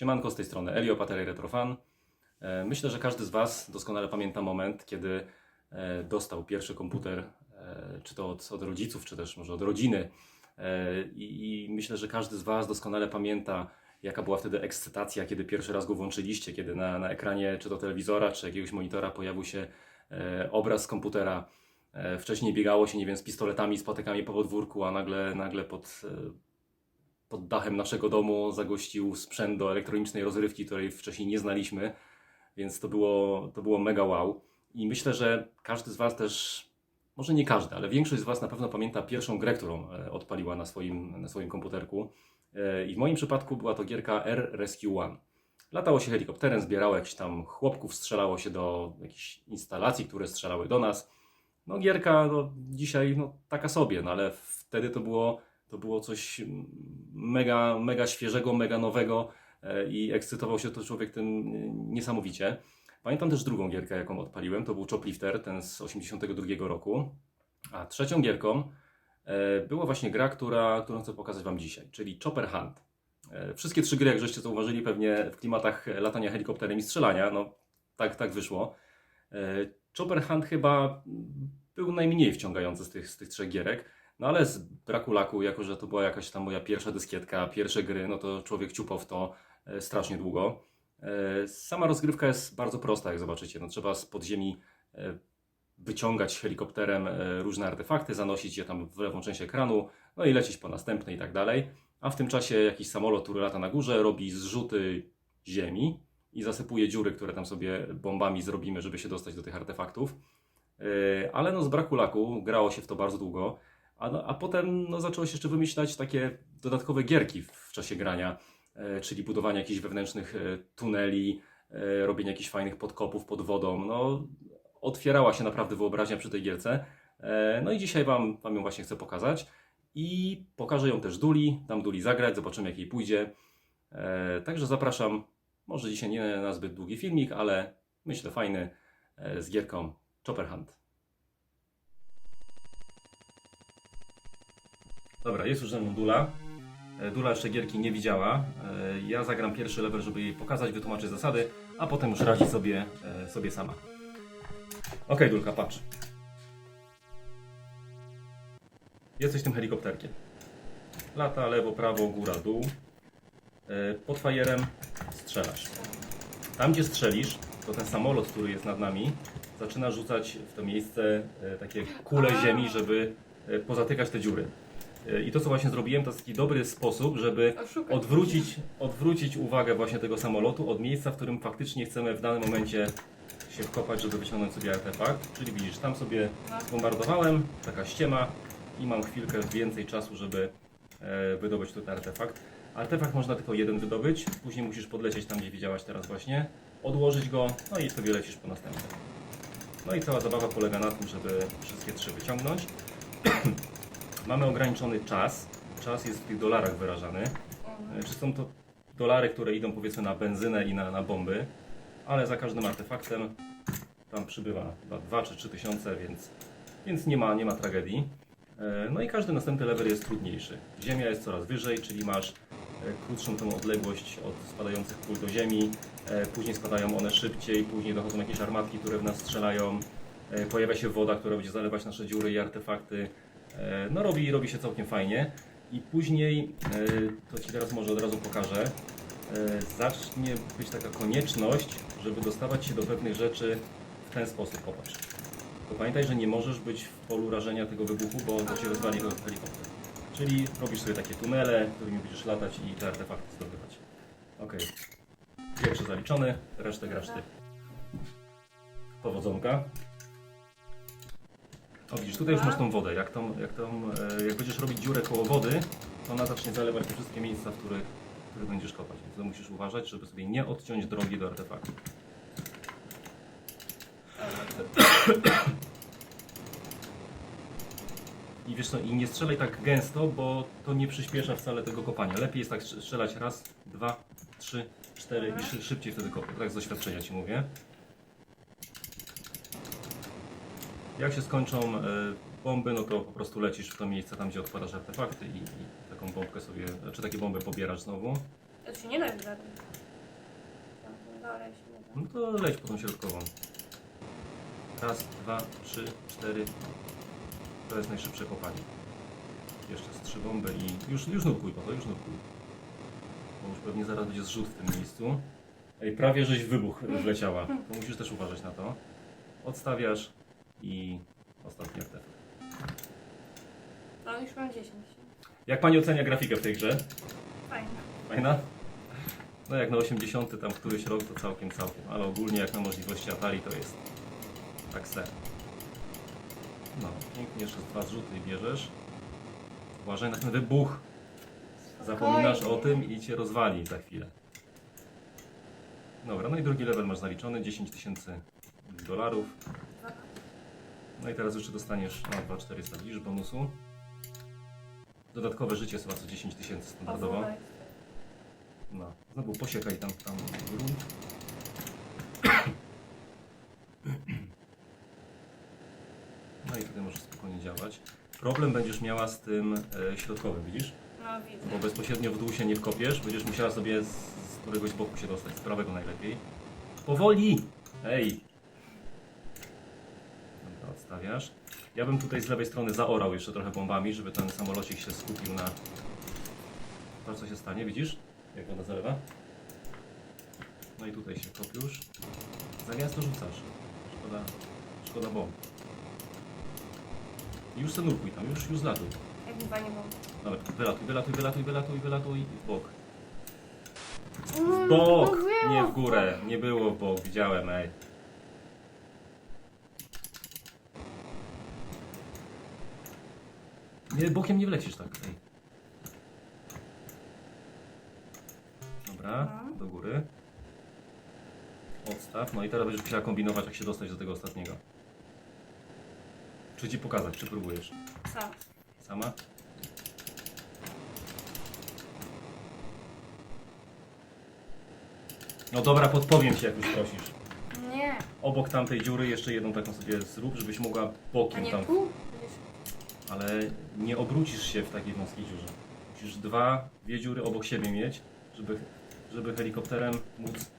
Siemanko, z tej strony Elio, Patery Retrofan. E, Myślę, że każdy z Was doskonale pamięta moment, kiedy e, dostał pierwszy komputer, e, czy to od, od rodziców, czy też może od rodziny. I, I myślę, że każdy z Was doskonale pamięta, jaka była wtedy ekscytacja, kiedy pierwszy raz go włączyliście, kiedy na, na ekranie czy to telewizora, czy jakiegoś monitora pojawił się obraz z komputera. Wcześniej biegało się, nie wiem, z pistoletami, z patykami po podwórku, a nagle, nagle pod, pod dachem naszego domu zagościł sprzęt do elektronicznej rozrywki, której wcześniej nie znaliśmy, więc to było, to było mega wow. I myślę, że każdy z Was też, może nie każdy, ale większość z Was na pewno pamięta pierwszą grę, którą e, odpaliła na swoim, na swoim komputerku. E, I w moim przypadku była to gierka Air Rescue One. Latało się helikopterem, zbierało jakichś tam chłopków, strzelało się do jakichś instalacji, które strzelały do nas. No gierka no, dzisiaj no, taka sobie, no ale wtedy to było, to było coś mm, mega, mega świeżego, mega nowego e, i ekscytował się to człowiek tym e, niesamowicie. Pamiętam też drugą gierkę, jaką odpaliłem, to był Choplifter, ten z 82 roku. A trzecią gierką e, była właśnie gra, która, którą chcę pokazać Wam dzisiaj, czyli Chopper Hunt. Wszystkie trzy gry, jak żeście zauważyli, pewnie w klimatach latania helikopterem i strzelania, no tak, tak wyszło. Chopper Hunt chyba był najmniej wciągający z tych, z tych trzech gierek, no ale z braku laku, jako że to była jakaś tam moja pierwsza dyskietka, pierwsze gry, no to człowiek ciupał w to e, strasznie długo. E, Sama rozgrywka jest bardzo prosta, jak zobaczycie. No, trzeba z podziemi e, wyciągać helikopterem różne artefakty, zanosić je tam w lewą część ekranu, no i lecieć po następne i tak dalej. A w tym czasie jakiś samolot, który lata na górze, robi zrzuty ziemi i zasypuje dziury, które tam sobie bombami zrobimy, żeby się dostać do tych artefaktów. Ale no z braku laku grało się w to bardzo długo, a, no, a potem no, zaczęło się jeszcze wymyślać takie dodatkowe gierki w, czasie grania, e, czyli budowanie jakichś wewnętrznych e, tuneli, e, robienie jakichś fajnych podkopów pod wodą. No, otwierała się naprawdę wyobraźnia przy tej gierce. No i dzisiaj wam, wam ją właśnie chcę pokazać. I pokażę ją też Duli, dam Duli zagrać, zobaczymy jak jej pójdzie. Także zapraszam, może dzisiaj nie na zbyt długi filmik, ale myślę fajny z gierką Chopper Hunt. Dobra, jest już ze mną Dula. E, Dula jeszcze gierki nie widziała. E, Ja zagram pierwszy level, żeby jej pokazać, wytłumaczyć zasady, a potem już radzi sobie, e, sobie sama. Okej, Dulka, patrz. Jesteś tym helikopterkiem. Lata lewo, prawo, góra, dół. Pod fajerem strzelasz. Tam, gdzie strzelisz, to ten samolot, który jest nad nami, zaczyna rzucać w to miejsce takie kule ziemi, żeby pozatykać te dziury. I to, co właśnie zrobiłem, to jest taki dobry sposób, żeby odwrócić, odwrócić uwagę właśnie tego samolotu od miejsca, w którym faktycznie chcemy w danym momencie się wkopać, żeby wyciągnąć sobie artefakt. Czyli widzisz, tam sobie No. zbombardowałem, taka ściema i mam chwilkę więcej czasu, żeby e, wydobyć tutaj artefakt. Artefakt można tylko jeden wydobyć, później musisz podlecieć tam, gdzie widziałaś teraz właśnie, odłożyć go, no i sobie lecisz po następny. No i cała zabawa polega na tym, żeby wszystkie trzy wyciągnąć. Mamy ograniczony czas. Czas jest w tych dolarach wyrażany. E, Czy są to dolary, które idą powiedzmy na benzynę i na, na bomby, ale za każdym artefaktem tam przybywa 2 czy 3 tysiące, więc, więc nie, ma, nie ma tragedii. E, No i każdy następny level jest trudniejszy. Ziemia jest coraz wyżej, czyli masz e, krótszą tą odległość od spadających kul do ziemi, później spadają one szybciej, później dochodzą jakieś armatki, które w nas strzelają, pojawia się woda, która będzie zalewać nasze dziury i artefakty. E, No robi, robi się całkiem fajnie. I później, e, to Ci teraz może od razu pokażę, e, zacznie być taka konieczność, żeby dostawać się do pewnych rzeczy w ten sposób. Popatrz. To pamiętaj, że nie możesz być w polu rażenia tego wybuchu, bo to się rozwali helikopter. Czyli robisz sobie takie tunele, którymi będziesz latać i te artefakty zdobywać. Ok. Pierwszy zaliczony, resztę grasz ty. Powodzonka. O widzisz, tutaj już masz tą wodę. Jak, jak, e, jak będziesz robić dziurę koło wody, to ona zacznie zalewać te wszystkie miejsca, w których, w których będziesz kopać. Więc to musisz uważać, żeby sobie nie odciąć drogi do artefaktu. I wiesz co, i nie strzelaj tak gęsto, bo to nie przyspiesza wcale tego kopania. Lepiej jest tak strzelać raz, dwa, trzy, cztery i szy- szybciej wtedy kopię. Tak z doświadczenia Ci mówię. Jak się skończą e, bomby, no to po prostu lecisz w to miejsce tam, gdzie odkładasz artefakty i, i taką bombkę sobie, czy takie bomby pobierasz znowu. To się nie da nie da. No to leć po tą środkową. Raz, dwa, trzy, cztery. To jest najszybsze kopanie. Jeszcze z trzy bomby i już, już nurkuj po to, już nurkuj. Bo już pewnie zaraz będzie zrzut w tym miejscu. Ej, prawie żeś wybuch wleciała. To musisz też uważać na to. Odstawiasz i ostatni artefakt. No już mam 10. Jak pani ocenia grafikę w tej grze? Fajnie. Fajna? No jak na 80 tam któryś rok to całkiem, całkiem, ale ogólnie jak na możliwości Atari to jest tak se. No, pięknie jeszcze dwa zrzuty i bierzesz. Uważaj na ten wybuch. Zapominasz o tym i cię rozwali za chwilę. Dobra, no i drugi level masz zaliczony, 10 tysięcy dolarów. No i teraz jeszcze dostaniesz, no 2400 widzisz bonusu. Dodatkowe życie jest chyba co 10 tysięcy standardowo. No, znowu posiekaj tam, tam grunt. No i tutaj możesz spokojnie działać. Problem będziesz miała z tym e, środkowym, widzisz? No widzę. Bo bezpośrednio w dół się nie wkopiesz, będziesz musiała sobie z, z któregoś boku się dostać, z prawego najlepiej. Powoli! Ej! Odstawiasz. Ja bym tutaj z lewej strony zaorał jeszcze trochę bombami, żeby ten samolocik się skupił na... Patrz co się stanie, widzisz? Jak woda zalewa? No i tutaj się kopiusz. Zamiast to rzucasz. Szkoda, szkoda bomb. I już se nurkuj tam, już, już zlatuj. Jak mi nie było. Dobra, wylatuj, wylatuj, wylatuj, wylatuj, wylatuj i w bok. Mm, W bok, no było nie w górę. Nie było w bok, widziałem, ej. Nie, bokiem nie wlecisz tak, ej. Dobra, do góry. Odstaw, no i teraz będziesz musiała kombinować, jak się dostać do tego ostatniego. Czy ci pokazać, czy próbujesz? Sam. Sama? No dobra, podpowiem ci, jak już prosisz. Nie. Obok tamtej dziury jeszcze jedną taką sobie zrób, żebyś mogła A bokiem nie tam. pół? Ale nie obrócisz się w takiej wąskiej dziurze. Musisz dwa, dwie dziury obok siebie mieć, żeby, żeby helikopterem móc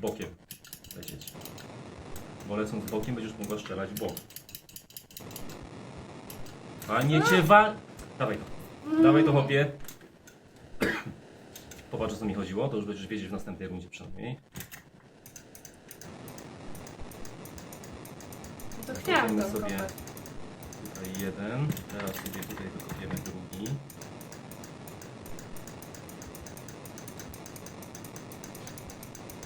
bokiem lecieć. Bo lecąc bokiem będziesz mogła strzelać w bok. Panie cię wa... Dawaj to. Dawaj to chłopie. Popatrz o co mi chodziło, to już będziesz wiedzieć w następnej rundzie przynajmniej. No to chciałam to sobie kopać. Jeden, teraz sobie tutaj wykopiemy drugi.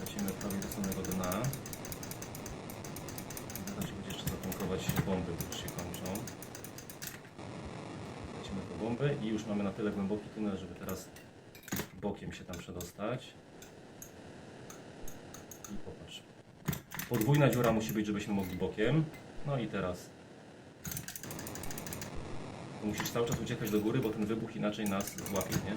Lecimy prawie do samego dna. Zaraz się będzie jeszcze zatankować bomby, bo już się kończą. Lecimy po bomby i już mamy na tyle głęboki tunel, żeby teraz bokiem się tam przedostać. I popatrz. Podwójna dziura musi być, żebyśmy mogli bokiem. No i teraz musisz cały czas uciekać do góry, bo ten wybuch inaczej nas złapie, nie?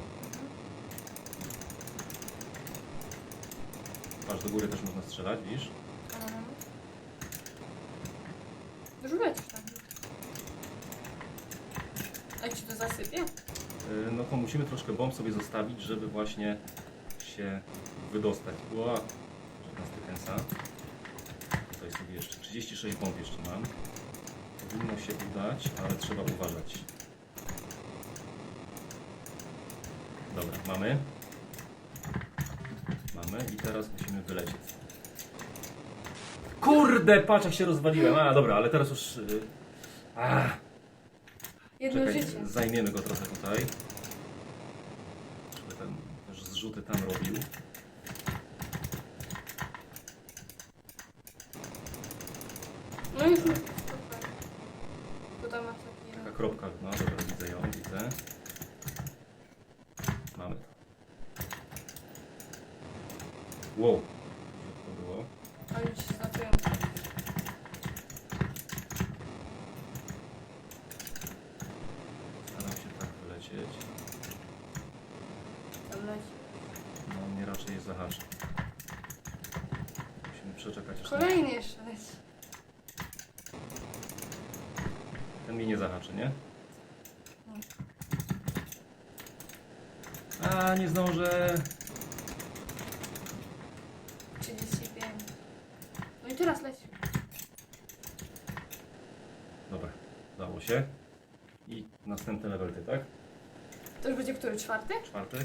Patrz, do góry też można strzelać, widzisz? Mhm. Lecisz tam. A ci to zasypie? Yy, No to musimy troszkę bomb sobie zostawić, żeby właśnie się wydostać. Ła, żadna stykensa. Tutaj sobie jeszcze 36 bomb jeszcze mam. Powinno się udać, ale trzeba uważać. Dobra, mamy. Mamy i teraz musimy wylecieć. Kurde, patrz jak się rozwaliłem. A, dobra, ale teraz już... Yy... A, Jedno Czekaj, życie. zajmiemy go trochę tutaj. Żeby ten też zrzuty tam robił. No już Tu tam masz taki... Taka kropka, no dobra, widzę ją, widzę. Mamy to. Wow. Jak to było? Oni ci się zaczęją. Staram się tak wylecieć. Tam leci. No mnie raczej zahaczy. Musimy przeczekać aż ten, Kolejny jeszcze leci. ten mnie nie zahaczy, nie? No. A, nie zdążę. 35. teraz leć. Dobra, udało się. I następny level ty, tak? To już będzie który? Czwarty? Czwarty?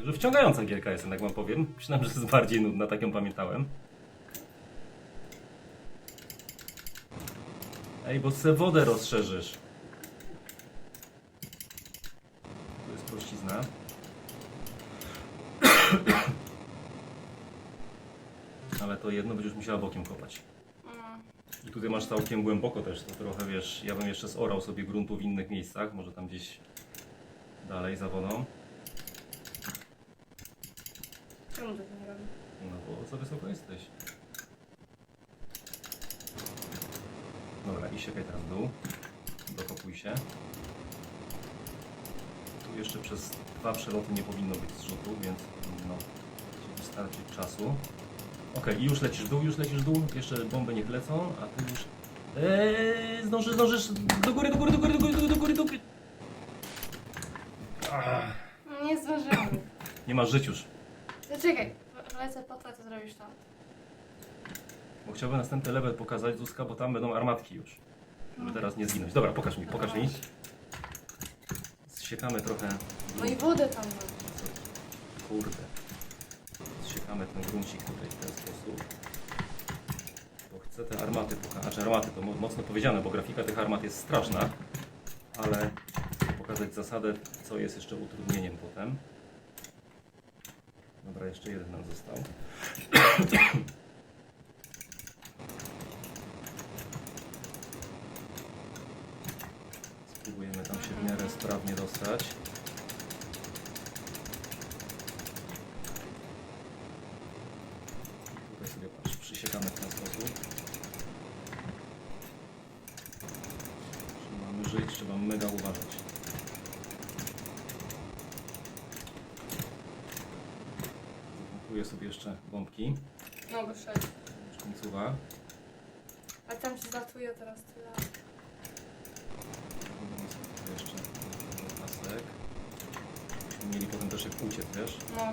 Tak. Także wciągająca gierka jest, jak wam powiem. Myślałem, że jest bardziej nudna, tak ją pamiętałem. Ej, bo se wodę rozszerzysz. Tu jest prościzna. Ale to jedno będziesz musiała bokiem kopać. Mm. I tutaj masz całkiem głęboko też, to trochę wiesz, ja bym jeszcze zorał sobie gruntu w innych miejscach, może tam gdzieś dalej za wodą. Czemu tak nie robi? No bo za wysoko jesteś. Dobra, i siekaj teraz w dół. Dokopuj się. Tu jeszcze przez dwa przeloty nie powinno być zrzutu, więc no, ci wystarczy czasu. Okej, i już lecisz w dół, już lecisz w dół. Jeszcze bomby niech lecą, a ty już... Eee, zdążysz, zdążysz do góry, do góry, do góry, do góry, do góry, do góry, do góry. Ach, No, Nie zdążymy. nie masz żyć już. Zaczekaj, lecę po to, co zrobisz tam. Bo chciałbym następny level pokazać Zuzka, bo tam będą armatki już. Żeby teraz nie zginąć. Dobra, pokaż mi, pokaż mi. Zsiekamy trochę. No i wodę tam mam. Kurde. Zsiekamy ten gruncik tutaj w ten sposób. Bo chcę te armaty pokazać. Znaczy armaty to mo- mocno powiedziane, bo grafika tych armat jest straszna. Ale chcę pokazać zasadę, co jest jeszcze utrudnieniem potem. Dobra, jeszcze jeden nam został. Spróbujemy tam się w miarę sprawnie dostać. Tutaj sobie patrz, przysiekamy w ten sposób. Jeśli mamy żyć, trzeba mega uważać. Zapakuję sobie jeszcze bombki. No go szedł. Końcowa. A tam się zatuje teraz tyle. Będę sobie jeszcze pasek. Byśmy mieli potem też jak uciec, wiesz? No.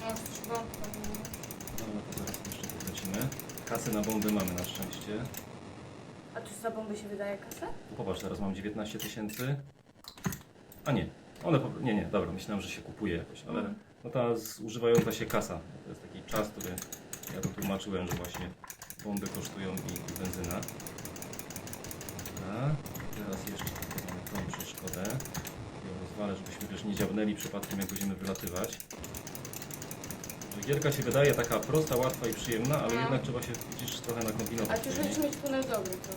No, już powinien. No to zaraz jeszcze podlecimy. Kasy na bomby mamy na szczęście. A tu za bomby się wydaje kasę? Popatrz, teraz mam 19 tysięcy. A nie, one po... Nie, nie, dobra, myślałem, że się kupuje jakoś, ale Mhm. No ta zużywająca się kasa. To jest taki czas, który ja tu tłumaczyłem, że właśnie bomby kosztują i, benzyna. Dobra, teraz jeszcze mamy tą przeszkodę. Ja rozwalę, żebyśmy też nie dziabnęli przypadkiem, jak będziemy wylatywać. Gierka się wydaje taka prosta, łatwa i przyjemna, ale No. jednak trzeba się widzisz trochę A nakombinować. ty już później. mieć tunel dobry, to...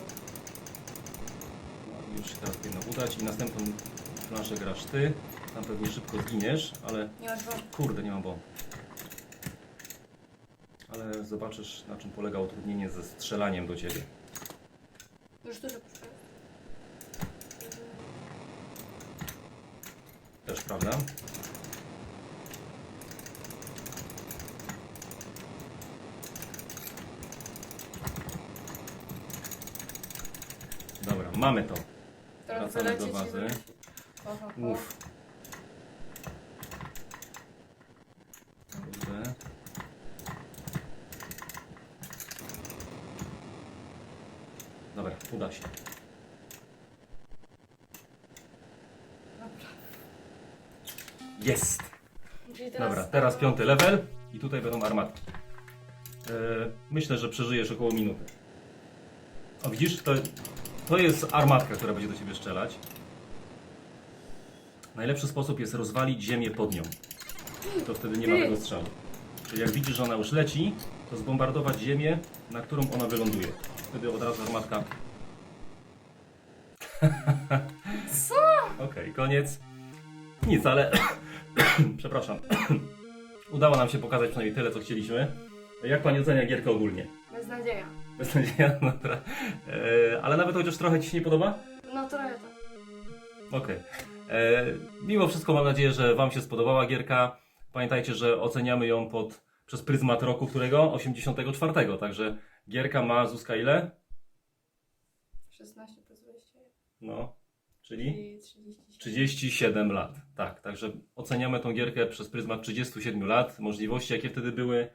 No, Już się teraz powinno udać i następną planszę grasz ty. Tam pewnie szybko zginiesz, ale Nie masz bomb. kurde, nie mam bomb. Ale zobaczysz na czym polega utrudnienie ze strzelaniem do ciebie. Już dużo puszczę. Też prawda? Dobra, mamy to. Teraz Wracamy do wylecieć i bazy. oho. Uff. Kurde. Dobra, uda się. Dobra. Jest! Czyli Dobra, teraz piąty level i tutaj będą armatki. E, myślę, że przeżyjesz około minuty. O widzisz, to, to jest armatka, która będzie do ciebie strzelać. Najlepszy sposób jest rozwalić ziemię pod nią. To wtedy nie ma tego strzału. Czyli jak widzisz, że ona już leci, to zbombardować ziemię, na którą ona wyląduje. Wtedy od razu armatka. Co? Okej, koniec. Nic, ale przepraszam. Udało nam się pokazać przynajmniej tyle, co chcieliśmy. Jak pani ocenia gierkę ogólnie? Beznadzieja. Beznadzieja, dobra. E, ale nawet chociaż trochę ci się nie podoba? No trochę to. Okej. E, Mimo wszystko mam nadzieję, że wam się spodobała gierka. Pamiętajcie, że oceniamy ją pod przez pryzmat roku którego? 84. Także gierka ma Zuzka ile? 16 plus 21. No, czyli Czyli 37. 37 lat. Tak, także oceniamy tą gierkę przez pryzmat 37 lat, możliwości jakie wtedy były.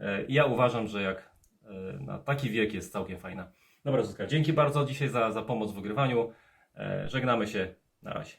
E, I ja uważam, że jak e, na taki wiek jest całkiem fajna. Dobra, Zuzka, dzięki bardzo dzisiaj za, za pomoc w wygrywaniu. E, Żegnamy się. Na razie.